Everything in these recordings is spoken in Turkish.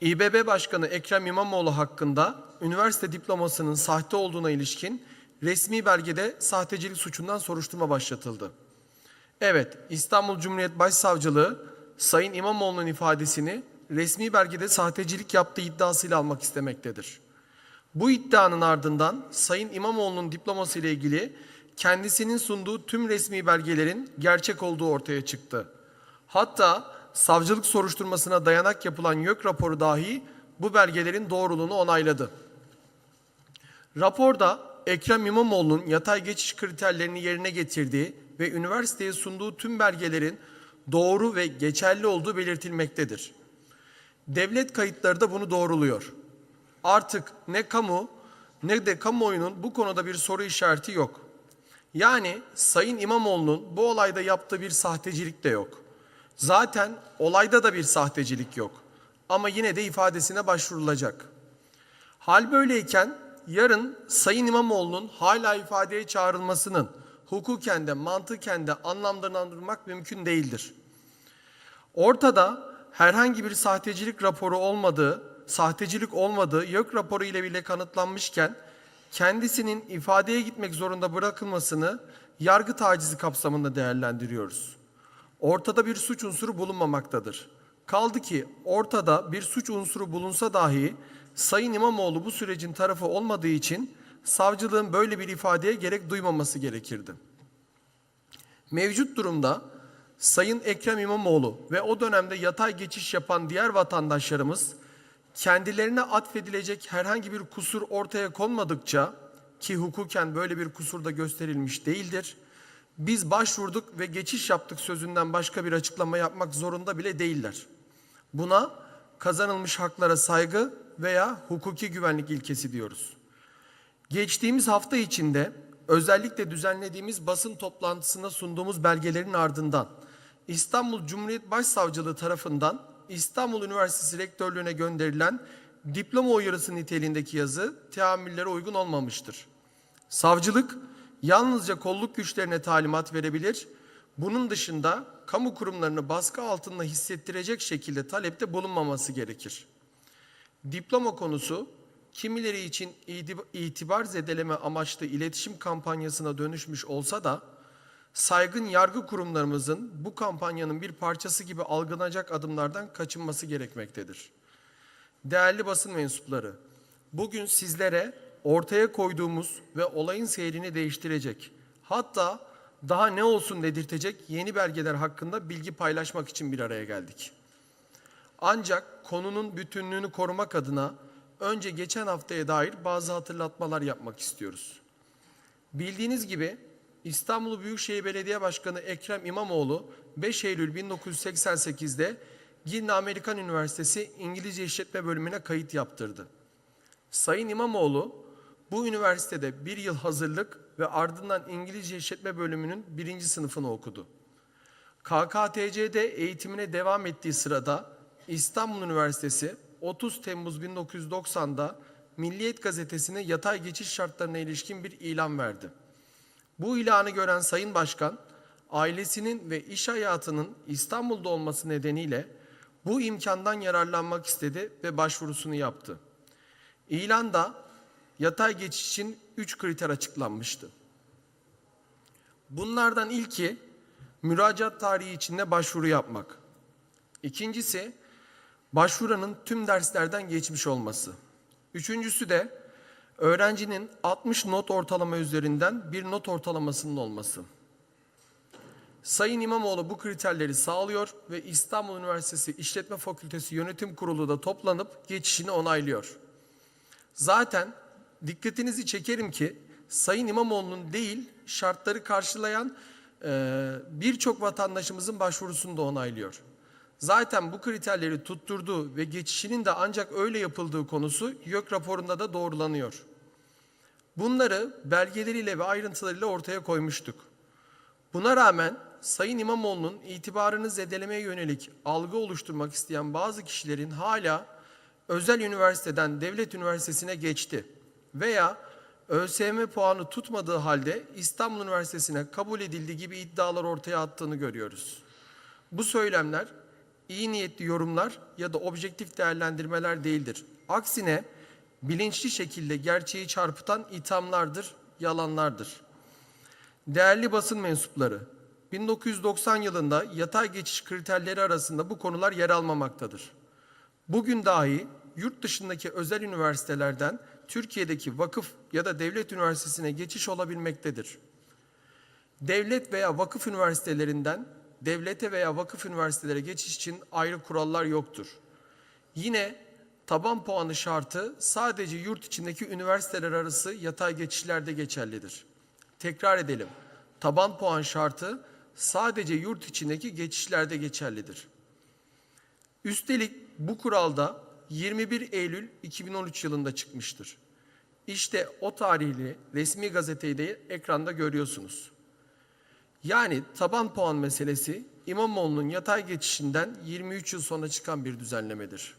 İBB Başkanı Ekrem İmamoğlu hakkında üniversite diplomasının sahte olduğuna ilişkin resmi belgede sahtecilik suçundan soruşturma başlatıldı. Evet, İstanbul Cumhuriyet Başsavcılığı Sayın İmamoğlu'nun ifadesini resmi belgede sahtecilik yaptığı iddiasıyla almak istemektedir. Bu iddianın ardından Sayın İmamoğlu'nun diploması ile ilgili kendisinin sunduğu tüm resmi belgelerin gerçek olduğu ortaya çıktı. Hatta savcılık soruşturmasına dayanak yapılan YÖK raporu dahi bu belgelerin doğruluğunu onayladı. Raporda Ekrem İmamoğlu'nun yatay geçiş kriterlerini yerine getirdiği ve üniversiteye sunduğu tüm belgelerin doğru ve geçerli olduğu belirtilmektedir. Devlet kayıtları da bunu doğruluyor. Artık ne kamu ne de kamuoyunun bu konuda bir soru işareti yok. Yani Sayın İmamoğlu'nun bu olayda yaptığı bir sahtecilik de yok. Zaten olayda da bir sahtecilik yok. Ama yine de ifadesine başvurulacak. Hal böyleyken yarın Sayın İmamoğlu'nun hala ifadeye çağrılmasının hukuken de mantıken de anlamlandırmak mümkün değildir. Ortada herhangi bir sahtecilik raporu olmadığı, sahtecilik olmadığı YÖK raporu ile bile kanıtlanmışken kendisinin ifadeye gitmek zorunda bırakılmasını yargı tacizi kapsamında değerlendiriyoruz. Ortada bir suç unsuru bulunmamaktadır. Kaldı ki ortada bir suç unsuru bulunsa dahi Sayın İmamoğlu bu sürecin tarafı olmadığı için savcılığın böyle bir ifadeye gerek duymaması gerekirdi. Mevcut durumda Sayın Ekrem İmamoğlu ve o dönemde yatay geçiş yapan diğer vatandaşlarımız kendilerine atfedilecek herhangi bir kusur ortaya konmadıkça ki hukuken böyle bir kusur da gösterilmiş değildir. Biz başvurduk ve geçiş yaptık sözünden başka bir açıklama yapmak zorunda bile değiller. Buna kazanılmış haklara saygı veya hukuki güvenlik ilkesi diyoruz. Geçtiğimiz hafta içinde özellikle düzenlediğimiz basın toplantısında sunduğumuz belgelerin ardından İstanbul Cumhuriyet Başsavcılığı tarafından İstanbul Üniversitesi Rektörlüğü'ne gönderilen diploma uyarısı niteliğindeki yazı teamüllere uygun olmamıştır. Savcılık yalnızca kolluk güçlerine talimat verebilir, bunun dışında kamu kurumlarını baskı altında hissettirecek şekilde talepte bulunmaması gerekir. Diploma konusu kimileri için itibar zedeleme amaçlı iletişim kampanyasına dönüşmüş olsa da saygın yargı kurumlarımızın bu kampanyanın bir parçası gibi algılanacak adımlardan kaçınması gerekmektedir. Değerli basın mensupları, bugün sizlere ortaya koyduğumuz ve olayın seyrini değiştirecek, hatta daha ne olsun dedirtecek yeni belgeler hakkında bilgi paylaşmak için bir araya geldik. Ancak konunun bütünlüğünü korumak adına önce geçen haftaya dair bazı hatırlatmalar yapmak istiyoruz. Bildiğiniz gibi İstanbul Büyükşehir Belediye Başkanı Ekrem İmamoğlu 5 Eylül 1988'de Girne Amerikan Üniversitesi İngilizce İşletme Bölümüne kayıt yaptırdı. Sayın İmamoğlu bu üniversitede bir yıl hazırlık ve ardından İngilizce İşletme Bölümünün birinci sınıfını okudu. KKTC'de eğitimine devam ettiği sırada İstanbul Üniversitesi 30 Temmuz 1990'da Milliyet Gazetesi'ne yatay geçiş şartlarına ilişkin bir ilan verdi. Bu ilanı gören Sayın Başkan, ailesinin ve iş hayatının İstanbul'da olması nedeniyle bu imkandan yararlanmak istedi ve başvurusunu yaptı. İlanda yatay geçiş için 3 kriter açıklanmıştı. Bunlardan ilki müracaat tarihi içinde başvuru yapmak. İkincisi başvuranın tüm derslerden geçmiş olması. Üçüncüsü de öğrencinin 60 not ortalama üzerinden bir not ortalamasının olması. Sayın İmamoğlu bu kriterleri sağlıyor ve İstanbul Üniversitesi İşletme Fakültesi Yönetim Kurulu da toplanıp geçişini onaylıyor. Zaten dikkatinizi çekerim ki Sayın İmamoğlu'nun değil şartları karşılayan e, birçok vatandaşımızın başvurusunu da onaylıyor. Zaten bu kriterleri tutturduğu ve geçişinin de ancak öyle yapıldığı konusu YÖK raporunda da doğrulanıyor. Bunları belgeleriyle ve ayrıntılarıyla ortaya koymuştuk. Buna rağmen Sayın İmamoğlu'nun itibarını zedelemeye yönelik algı oluşturmak isteyen bazı kişilerin hala özel üniversiteden devlet üniversitesine geçti veya ÖSYM puanı tutmadığı halde İstanbul Üniversitesi'ne kabul edildi gibi iddialar ortaya attığını görüyoruz. Bu söylemler iyi niyetli yorumlar ya da objektif değerlendirmeler değildir. Aksine bilinçli şekilde gerçeği çarpıtan ithamlardır, yalanlardır. Değerli basın mensupları, 1990 yılında yatay geçiş kriterleri arasında bu konular yer almamaktadır. Bugün dahi yurt dışındaki özel üniversitelerden Türkiye'deki vakıf ya da devlet üniversitesine geçiş olabilmektedir. Devlet veya vakıf üniversitelerinden devlete veya vakıf üniversitelere geçiş için ayrı kurallar yoktur. Yine taban puanı şartı sadece yurt içindeki üniversiteler arası yatay geçişlerde geçerlidir. Tekrar edelim. Taban puan şartı sadece yurt içindeki geçişlerde geçerlidir. Üstelik bu kuralda 21 Eylül 2013 yılında çıkmıştır. İşte o tarihli resmi gazeteyi de ekranda görüyorsunuz. Yani taban puan meselesi İmamoğlu'nun yatay geçişinden 23 yıl sonra çıkan bir düzenlemedir.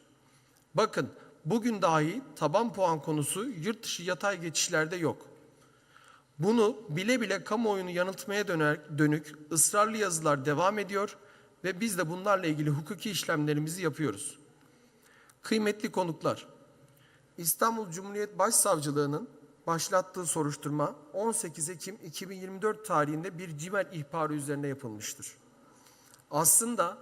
Bakın bugün dahi taban puan konusu yurt dışı yatay geçişlerde yok. Bunu bile bile kamuoyunu yanıltmaya döner, dönük ısrarlı yazılar devam ediyor ve biz de bunlarla ilgili hukuki işlemlerimizi yapıyoruz. Kıymetli konuklar, İstanbul Cumhuriyet Başsavcılığı'nın başlattığı soruşturma 18 Ekim 2024 tarihinde bir cimer ihbarı üzerine yapılmıştır. Aslında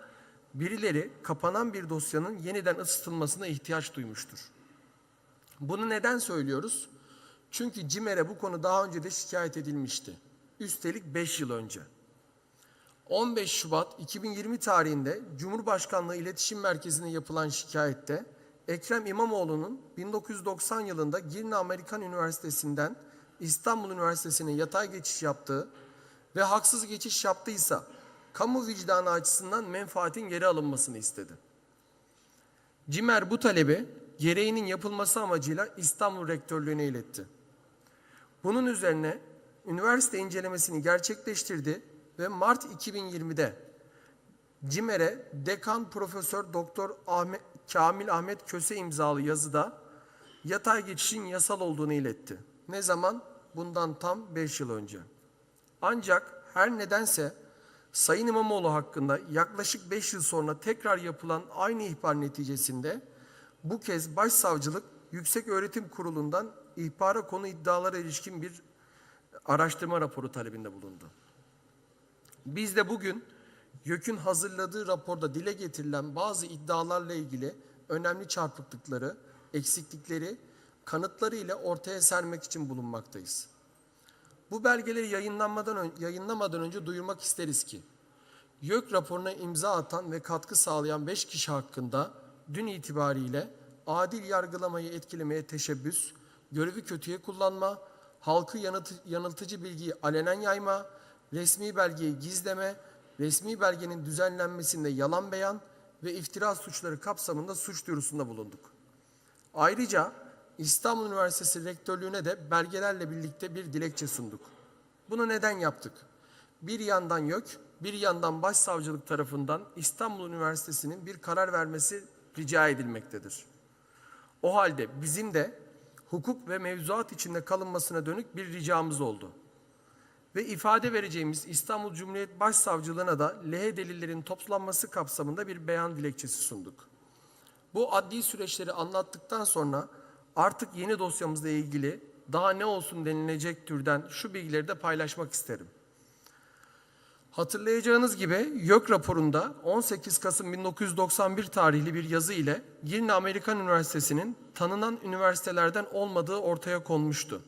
birileri kapanan bir dosyanın yeniden ısıtılmasına ihtiyaç duymuştur. Bunu neden söylüyoruz? Çünkü CİMER'e bu konu daha önce de şikayet edilmişti. Üstelik 5 yıl önce. 15 Şubat 2020 tarihinde Cumhurbaşkanlığı İletişim Merkezi'ne yapılan şikayette Ekrem İmamoğlu'nun 1990 yılında Girne Amerikan Üniversitesi'nden İstanbul Üniversitesi'ne yatay geçiş yaptığı ve haksız geçiş yaptıysa kamu vicdanı açısından menfaatin geri alınmasını istedi. Cimer bu talebi gereğinin yapılması amacıyla İstanbul Rektörlüğü'ne iletti. Bunun üzerine üniversite incelemesini gerçekleştirdi ve Mart 2020'de CİMER'e Dekan Profesör Doktor Ahmet, Kamil Ahmet Köse imzalı yazıda yatay geçişin yasal olduğunu iletti. Ne zaman? Bundan tam 5 yıl önce. Ancak her nedense Sayın İmamoğlu hakkında yaklaşık 5 yıl sonra tekrar yapılan aynı ihbar neticesinde bu kez Başsavcılık Yüksek Öğretim Kurulu'ndan ihbara konu iddialara ilişkin bir araştırma raporu talebinde bulundu. Biz de bugün YÖK'ün hazırladığı raporda dile getirilen bazı iddialarla ilgili önemli çarpıklıkları, eksiklikleri, kanıtları ile ortaya sermek için bulunmaktayız. Bu belgeleri yayınlanmadan yayınlamadan önce duyurmak isteriz ki, YÖK raporuna imza atan ve katkı sağlayan 5 kişi hakkında dün itibariyle adil yargılamayı etkilemeye teşebbüs, görevi kötüye kullanma, halkı yanıt- yanıltıcı bilgiyi alenen yayma, resmi belgeyi gizleme, resmi belgenin düzenlenmesinde yalan beyan ve iftira suçları kapsamında suç duyurusunda bulunduk. Ayrıca İstanbul Üniversitesi Rektörlüğü'ne de belgelerle birlikte bir dilekçe sunduk. Bunu neden yaptık? Bir yandan YÖK, bir yandan Başsavcılık tarafından İstanbul Üniversitesi'nin bir karar vermesi rica edilmektedir. O halde bizim de hukuk ve mevzuat içinde kalınmasına dönük bir ricamız oldu. Ve ifade vereceğimiz İstanbul Cumhuriyet Başsavcılığına da lehe delillerin toplanması kapsamında bir beyan dilekçesi sunduk. Bu adli süreçleri anlattıktan sonra artık yeni dosyamızla ilgili daha ne olsun denilecek türden şu bilgileri de paylaşmak isterim. Hatırlayacağınız gibi YÖK raporunda 18 Kasım 1991 tarihli bir yazı ile Girne Amerikan Üniversitesi'nin tanınan üniversitelerden olmadığı ortaya konmuştu.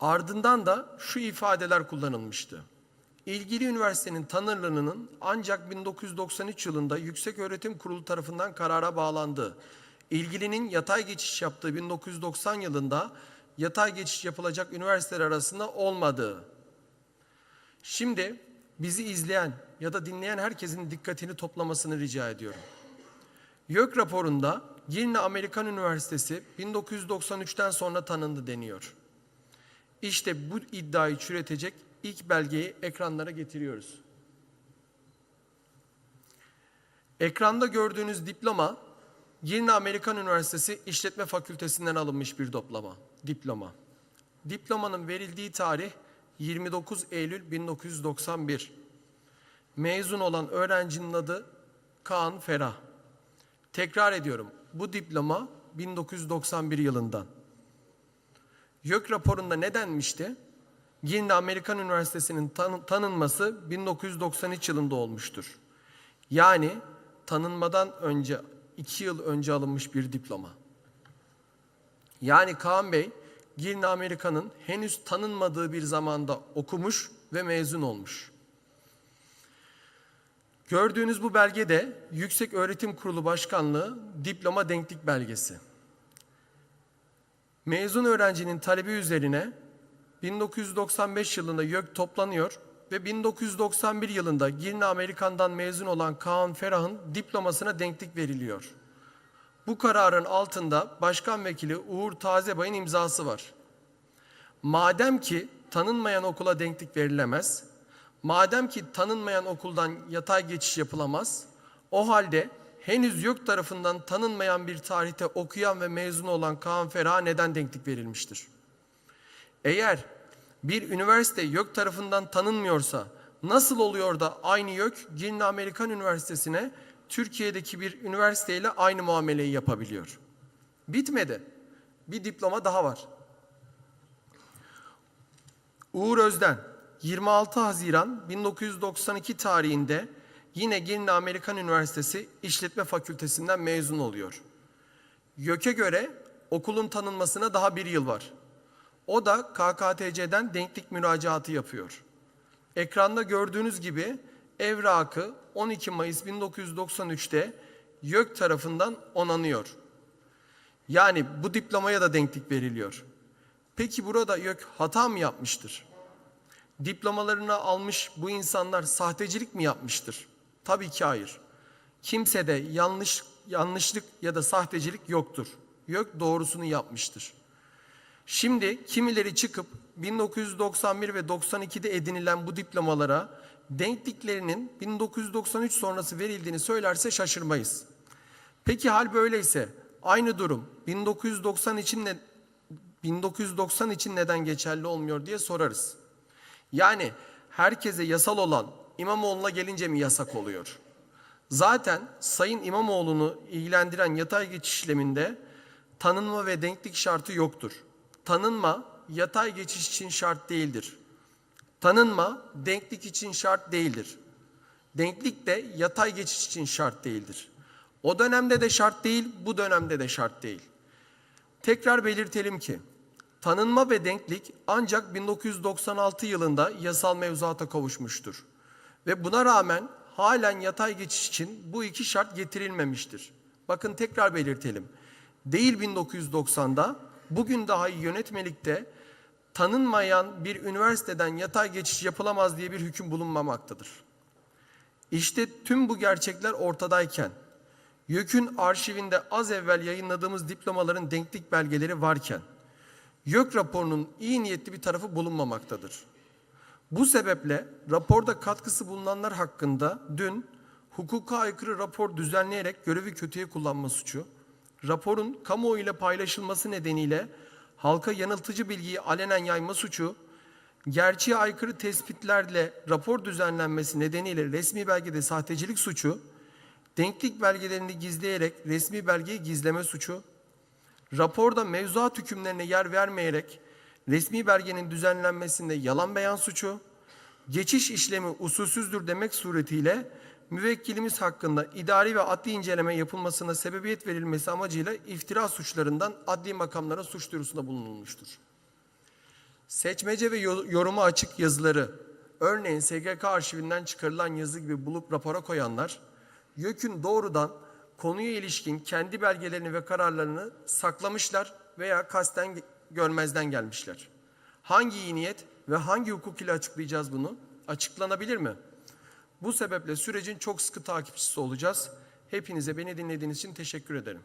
Ardından da şu ifadeler kullanılmıştı. İlgili üniversitenin tanınırlığının ancak 1993 yılında Yükseköğretim Kurulu tarafından karara bağlandığı, ilgilinin yatay geçiş yaptığı 1990 yılında yatay geçiş yapılacak üniversiteler arasında olmadığı. Şimdi bizi izleyen ya da dinleyen herkesin dikkatini toplamasını rica ediyorum. YÖK raporunda Girne Amerikan Üniversitesi 1993'ten sonra tanındı deniyor. İşte bu iddiayı çürütecek ilk belgeyi ekranlara getiriyoruz. Ekranda gördüğünüz diploma Girne Amerikan Üniversitesi İşletme Fakültesinden alınmış bir diploma. Diploma. Diplomanın verildiği tarih 29 Eylül 1991. Mezun olan öğrencinin adı Kaan Ferah. Tekrar ediyorum. Bu diploma 1991 yılından. YÖK raporunda ne denmişti? Girne Amerikan Üniversitesi'nin tanı- tanınması 1993 yılında olmuştur. Yani tanınmadan önce, iki yıl önce alınmış bir diploma. Yani Kaan Bey, Girne Amerika'nın henüz tanınmadığı bir zamanda okumuş ve mezun olmuş. Gördüğünüz bu belge de Yüksek Öğretim Kurulu Başkanlığı diploma denklik belgesi. Mezun öğrencinin talebi üzerine 1995 yılında YÖK toplanıyor ve 1991 yılında Girne Amerikan'dan mezun olan Kaan Ferah'ın diplomasına denklik veriliyor. Bu kararın altında Başkan Vekili Uğur Tazebay'ın imzası var. Madem ki tanınmayan okula denklik verilemez, madem ki tanınmayan okuldan yatay geçiş yapılamaz, o halde henüz yok tarafından tanınmayan bir tarihte okuyan ve mezun olan Kaan Ferah'a neden denklik verilmiştir? Eğer bir üniversite YÖK tarafından tanınmıyorsa nasıl oluyor da aynı YÖK Girne Amerikan Üniversitesi'ne Türkiye'deki bir üniversiteyle aynı muameleyi yapabiliyor? Bitmedi. Bir diploma daha var. Uğur Özden 26 Haziran 1992 tarihinde yine Girne Amerikan Üniversitesi İşletme Fakültesinden mezun oluyor. YÖK'e göre okulun tanınmasına daha bir yıl var. O da KKTC'den denklik müracaatı yapıyor. Ekranda gördüğünüz gibi evrakı 12 Mayıs 1993'te YÖK tarafından onanıyor. Yani bu diplomaya da denklik veriliyor. Peki burada YÖK hata mı yapmıştır? Diplomalarını almış bu insanlar sahtecilik mi yapmıştır? Tabii ki hayır. Kimsede yanlış yanlışlık ya da sahtecilik yoktur. YÖK doğrusunu yapmıştır. Şimdi kimileri çıkıp 1991 ve 92'de edinilen bu diplomalara denkliklerinin 1993 sonrası verildiğini söylerse şaşırmayız. Peki hal böyleyse aynı durum 1990 için ne, 1990 için neden geçerli olmuyor diye sorarız. Yani herkese yasal olan İmamoğlu'na gelince mi yasak oluyor? Zaten Sayın İmamoğlu'nu ilgilendiren yatay geçiş işleminde tanınma ve denklik şartı yoktur. Tanınma yatay geçiş için şart değildir. Tanınma denklik için şart değildir. Denklik de yatay geçiş için şart değildir. O dönemde de şart değil, bu dönemde de şart değil. Tekrar belirtelim ki tanınma ve denklik ancak 1996 yılında yasal mevzuata kavuşmuştur. Ve buna rağmen halen yatay geçiş için bu iki şart getirilmemiştir. Bakın tekrar belirtelim. Değil 1990'da, bugün dahi yönetmelikte tanınmayan bir üniversiteden yatay geçiş yapılamaz diye bir hüküm bulunmamaktadır. İşte tüm bu gerçekler ortadayken, YÖK'ün arşivinde az evvel yayınladığımız diplomaların denklik belgeleri varken, YÖK raporunun iyi niyetli bir tarafı bulunmamaktadır. Bu sebeple raporda katkısı bulunanlar hakkında dün hukuka aykırı rapor düzenleyerek görevi kötüye kullanma suçu, raporun kamuoyu ile paylaşılması nedeniyle halka yanıltıcı bilgiyi alenen yayma suçu, gerçeğe aykırı tespitlerle rapor düzenlenmesi nedeniyle resmi belgede sahtecilik suçu, denklik belgelerini gizleyerek resmi belgeyi gizleme suçu, raporda mevzuat hükümlerine yer vermeyerek resmi belgenin düzenlenmesinde yalan beyan suçu, geçiş işlemi usulsüzdür demek suretiyle müvekkilimiz hakkında idari ve adli inceleme yapılmasına sebebiyet verilmesi amacıyla iftira suçlarından adli makamlara suç duyurusunda bulunulmuştur. Seçmece ve yo- yoruma açık yazıları, örneğin SGK arşivinden çıkarılan yazı gibi bulup rapora koyanlar, YÖK'ün doğrudan konuya ilişkin kendi belgelerini ve kararlarını saklamışlar veya kasten görmezden gelmişler. Hangi iyi niyet ve hangi hukuk ile açıklayacağız bunu? Açıklanabilir mi? Bu sebeple sürecin çok sıkı takipçisi olacağız. Hepinize beni dinlediğiniz için teşekkür ederim.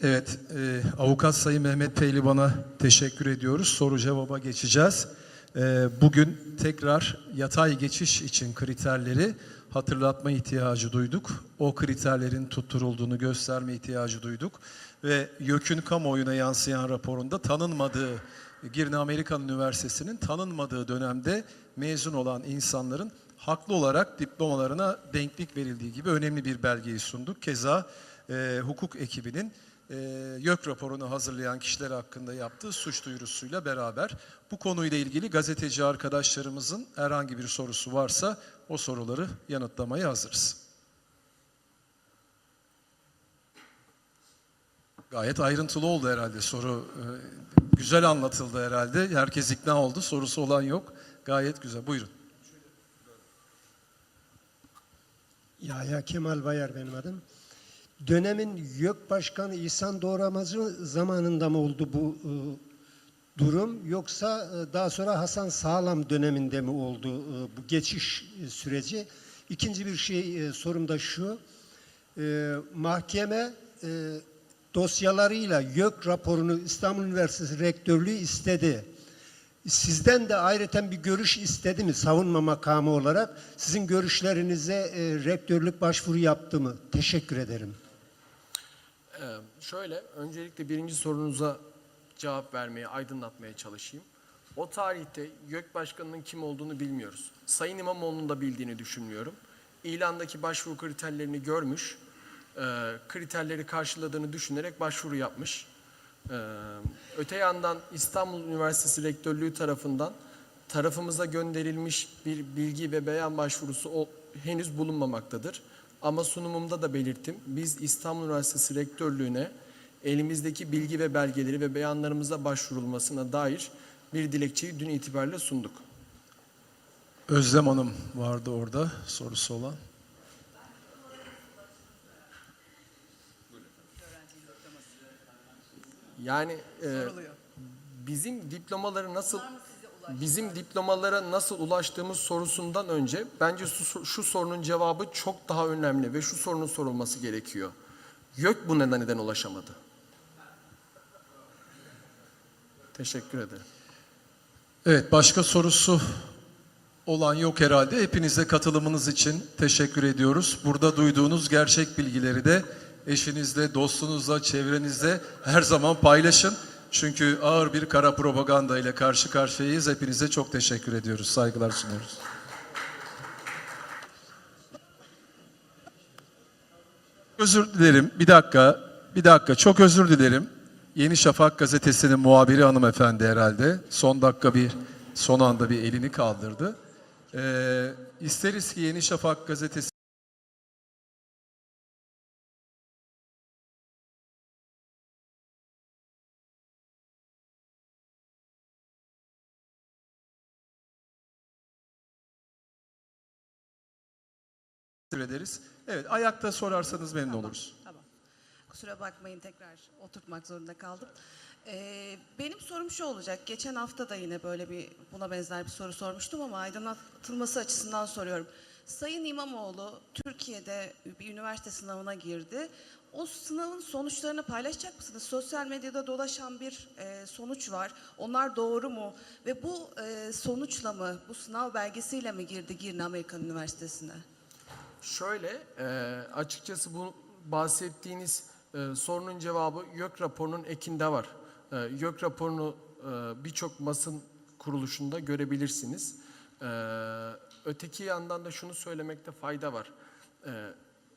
Evet, e, avukat Sayın Mehmet Pehlivan'a teşekkür ediyoruz. Soru cevaba geçeceğiz. E, bugün tekrar yatay geçiş için kriterleri hatırlatma ihtiyacı duyduk. O kriterlerin tutturulduğunu gösterme ihtiyacı duyduk. Ve YÖK'ün kamuoyuna yansıyan raporunda tanınmadığı, Girne Amerikan Üniversitesi'nin tanınmadığı dönemde mezun olan insanların haklı olarak diplomalarına denklik verildiği gibi önemli bir belgeyi sunduk. Keza e, hukuk ekibinin e, YÖK raporunu hazırlayan kişiler hakkında yaptığı suç duyurusuyla beraber bu konuyla ilgili gazeteci arkadaşlarımızın herhangi bir sorusu varsa o soruları yanıtlamaya hazırız. Gayet ayrıntılı oldu herhalde soru. e, Güzel anlatıldı herhalde. Herkes ikna oldu. Sorusu olan yok. Gayet güzel. Buyurun. Yahya Kemal Bayar benim adım. Dönemin YÖK Başkanı İhsan Doğramacı zamanında mı oldu bu e, durum yoksa e, daha sonra Hasan Sağlam döneminde mi oldu e, bu geçiş süreci? İkinci bir şey e, sorum da şu. Mahkeme dosyalarıyla YÖK raporunu İstanbul Üniversitesi Rektörlüğü istedi. Sizden de ayrıca bir görüş istedi mi savunma makamı olarak? Sizin görüşlerinize e, rektörlük başvuru yaptı mı? Teşekkür ederim. Ee, şöyle, öncelikle birinci sorunuza cevap vermeye, aydınlatmaya çalışayım. O tarihte YÖK Başkanı'nın kim olduğunu bilmiyoruz. Sayın İmamoğlu'nun da bildiğini düşünmüyorum. İlandaki başvuru kriterlerini görmüş, e, kriterleri karşıladığını düşünerek başvuru yapmış. Ee, öte yandan İstanbul Üniversitesi Rektörlüğü tarafından tarafımıza gönderilmiş bir bilgi ve beyan başvurusu o, henüz bulunmamaktadır. Ama sunumumda da belirttim. Biz İstanbul Üniversitesi Rektörlüğü'ne elimizdeki bilgi ve belgeleri ve beyanlarımıza başvurulmasına dair bir dilekçeyi dün itibariyle sunduk. Özlem Hanım vardı orada sorusu olan. Yani e, bizim diplomaları nasıl bizim diplomalara nasıl ulaştığımız sorusundan önce bence şu, şu sorunun cevabı çok daha önemli ve şu sorunun sorulması gerekiyor. YÖK bu neden neden ulaşamadı? Teşekkür ederim. Evet başka sorusu olan yok herhalde. Hepinize katılımınız için teşekkür ediyoruz. Burada duyduğunuz gerçek bilgileri de eşinizle, dostunuzla, çevrenizde her zaman paylaşın. Çünkü ağır bir kara propaganda ile karşı karşıyayız. Hepinize çok teşekkür ediyoruz. Saygılar sunuyoruz. Özür dilerim. Bir dakika. Bir dakika. Çok özür dilerim. Yeni Şafak gazetesinin muhabiri hanımefendi herhalde. Son dakika bir, son anda bir elini kaldırdı. Ee, isteriz ki Yeni Şafak gazetesi teşekkür ederiz. Evet, ayakta sorarsanız memnun oluruz. Tamam. Kusura bakmayın tekrar oturtmak zorunda kaldım. Ee, benim sorum şu olacak. Geçen hafta da yine böyle bir buna benzer bir soru sormuştum ama aydınlatılması açısından soruyorum. Sayın İmamoğlu Türkiye'de bir üniversite sınavına girdi. O sınavın sonuçlarını paylaşacak mısınız? Sosyal medyada dolaşan bir e, sonuç var. Onlar doğru mu? Ve bu e, sonuçla mı, bu sınav belgesiyle mi girdi Girne Amerikan Üniversitesi'ne? Şöyle, e, açıkçası bu bahsettiğiniz e, sorunun cevabı YÖK raporunun ekinde var. E, YÖK raporunu e, birçok basın kuruluşunda görebilirsiniz. E, öteki yandan da şunu söylemekte fayda var. E,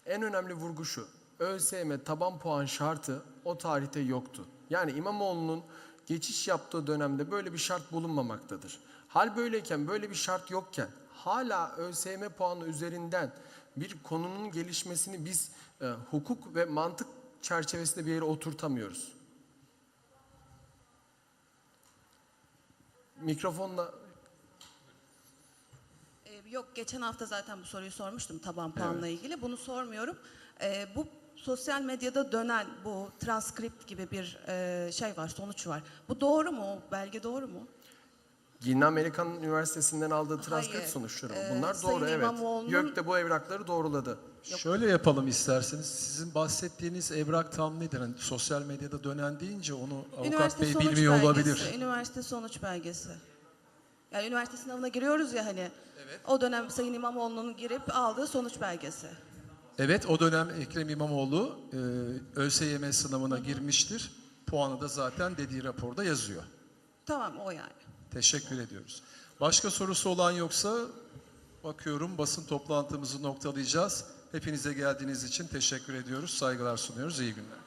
en önemli vurgu şu, ÖSYM taban puan şartı o tarihte yoktu. Yani İmamoğlu'nun geçiş yaptığı dönemde böyle bir şart bulunmamaktadır. Hal böyleyken, böyle bir şart yokken hala ÖSYM puanı üzerinden bir konunun gelişmesini biz e, hukuk ve mantık çerçevesinde bir yere oturtamıyoruz. Mikrofonla Ee, Yok geçen hafta zaten bu soruyu sormuştum taban puanla ilgili. Bunu sormuyorum. Ee, bu sosyal medyada dönen bu transkript gibi bir e, şey var, sonuç var. Bu doğru mu? Belge doğru mu? Girne Amerikan Üniversitesi'nden aldığı transkript Hayır. sonuçları. Ee, Bunlar Sayın doğru evet. İmamoğlu'nun- YÖK de bu evrakları doğruladı. Şöyle yapalım isterseniz. Sizin bahsettiğiniz evrak tam nedir? Hani sosyal medyada dönen deyince onu avukat üniversite bey sonuç bilmiyor belgesi. olabilir. Üniversite sonuç belgesi. Yani üniversite sınavına giriyoruz ya hani. O dönem Sayın İmamoğlu'nun girip aldığı sonuç belgesi. Evet o dönem Ekrem İmamoğlu e, ÖSYM sınavına girmiştir. Puanı da zaten dediği raporda yazıyor. Tamam o yani. Teşekkür ediyoruz. Başka sorusu olan yoksa bakıyorum basın toplantımızı noktalayacağız. Hepinize geldiğiniz için teşekkür ediyoruz. Saygılar sunuyoruz. İyi günler.